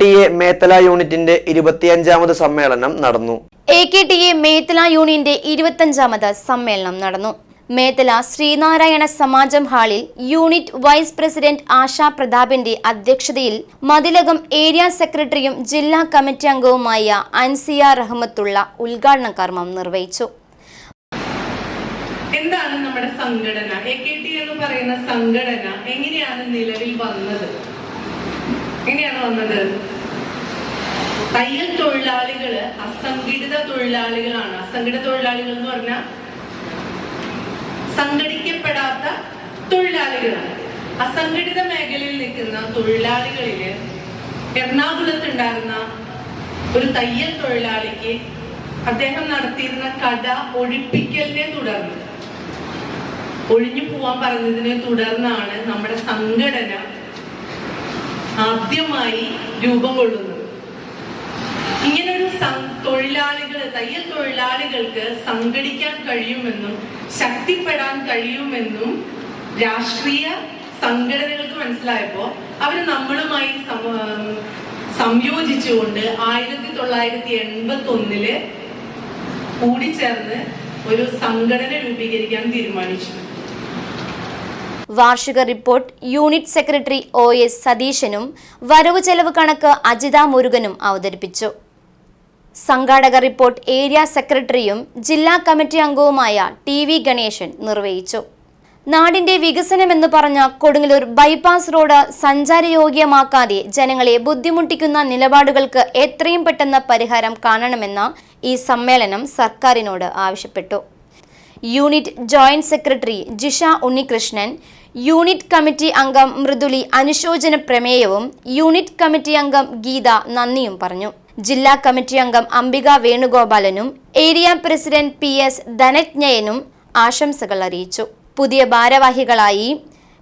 T A Methala യൂണിറ്റിന്റെ ഇരുപത്തിയഞ്ചാമത് സമ്മേളനം നടന്നു. A K T A Methala യൂണിയന്റെ ഇരുപത്തഞ്ചാമത് സമ്മേളനം നടന്നു. മേത്തല ശ്രീനാരായണ സമാജം ഹാളിൽ യൂണിറ്റ് വൈസ് പ്രസിഡന്റ് ആശാ പ്രതാപിന്റെ അധ്യക്ഷതയിൽ മതിലകം ഏരിയ സെക്രട്ടറിയും ജില്ലാ കമ്മിറ്റി അംഗവുമായ അൻസിയ റഹ്മത്തുള്ള ഉദ്ഘാടന കർമ്മം നിർവഹിച്ചു. എന്താണ് നമ്മുടെ സംഘടന? എ കെ ടി എന്ന് പറയുന്ന സംഘടന എങ്ങനെയാണ് നിലവിൽ വന്നത്? വന്നത്? തയ്യൽ തൊഴിലാളികൾ അസംഘടിത തൊഴിലാളികളാണ്. അസംഘടിത തൊഴിലാളികൾ എന്ന് പറഞ്ഞാൽ സംഘടിക്കപ്പെടാത്ത തൊഴിലാളികളാണ്. അസംഘടിത മേഖലയിൽ നിൽക്കുന്ന തൊഴിലാളികളിൽ എറണാകുളത്ത് ഉണ്ടായിരുന്ന ഒരു തയ്യൽ തൊഴിലാളിക്ക് അദ്ദേഹം നടത്തിയിരുന്ന കട ഒഴിപ്പിക്കലിനെ തുടർന്ന്. ഒഴിഞ്ഞു പോവാൻ പറഞ്ഞതിനെ തുടർന്നാണ് നമ്മുടെ സംഘടന ആദ്യമായി രൂപം കൊള്ളുന്നത് ഇങ്ങനൊരു തൊഴിലാളികൾ തയ്യൽ തൊഴിലാളികൾക്ക് സംഘടിക്കാൻ കഴിയുമെന്നും ശക്തിപ്പെടാൻ കഴിയുമെന്നും രാഷ്ട്രീയ സംഘടനകൾക്ക് മനസ്സിലായപ്പോ അവർ നമ്മളുമായി സംയോജിച്ചുകൊണ്ട് ആയിരത്തി തൊള്ളായിരത്തി എൺപത്തി ഒന്നിൽ കൂടിച്ചേർന്ന് ഒരു സംഘടന രൂപീകരിക്കാൻ തീരുമാനിച്ചു. വാർഷിക report unit secretary O S സതീശനും വരവ് ചെലവ് കണക്ക് അജിത മുരുകനും അവതരിപ്പിച്ചു. സംഘാടക റിപ്പോർട്ട് ഏരിയ സെക്രട്ടറിയും ജില്ലാ കമ്മിറ്റി അംഗവുമായ ടി വി ഗണേശൻ നിർവഹിച്ചു. നാടിന്റെ വികസനമെന്ന് പറഞ്ഞ കൊടുങ്ങല്ലൂർ ബൈപ്പാസ് റോഡ് സഞ്ചാരയോഗ്യമാക്കാതെ ജനങ്ങളെ ബുദ്ധിമുട്ടിക്കുന്ന നിലപാടുകൾക്ക് എത്രയും പെട്ടെന്ന് പരിഹാരം കാണണമെന്ന ഈ സമ്മേളനം സർക്കാരിനോട് ആവശ്യപ്പെട്ടു. Unit joint secretary Jisha Unnikrishnan unit committee അംഗം മൃദുലി അനുശോചന പ്രമേയവും യൂണിറ്റ് കമ്മിറ്റി അംഗം ഗീത നന്ദിയും പറഞ്ഞു. ജില്ലാ കമ്മിറ്റി അംഗം അംബിക വേണുഗോപാലനും ഏരിയ പ്രസിഡന്റ് പി എസ് ധനജ്ഞയനും ആശംസകൾ അറിയിച്ചു. പുതിയ ഭാരവാഹികളായി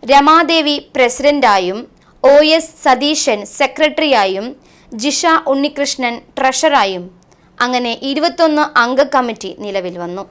രമാദേവി പ്രസിഡന്റായും ഒ എസ് സതീശൻ സെക്രട്ടറിയായും ജിഷ ഉണ്ണികൃഷ്ണൻ ട്രഷറായും. അങ്ങനെ ഇരുപത്തൊന്ന് അംഗ കമ്മിറ്റി നിലവിൽ വന്നു.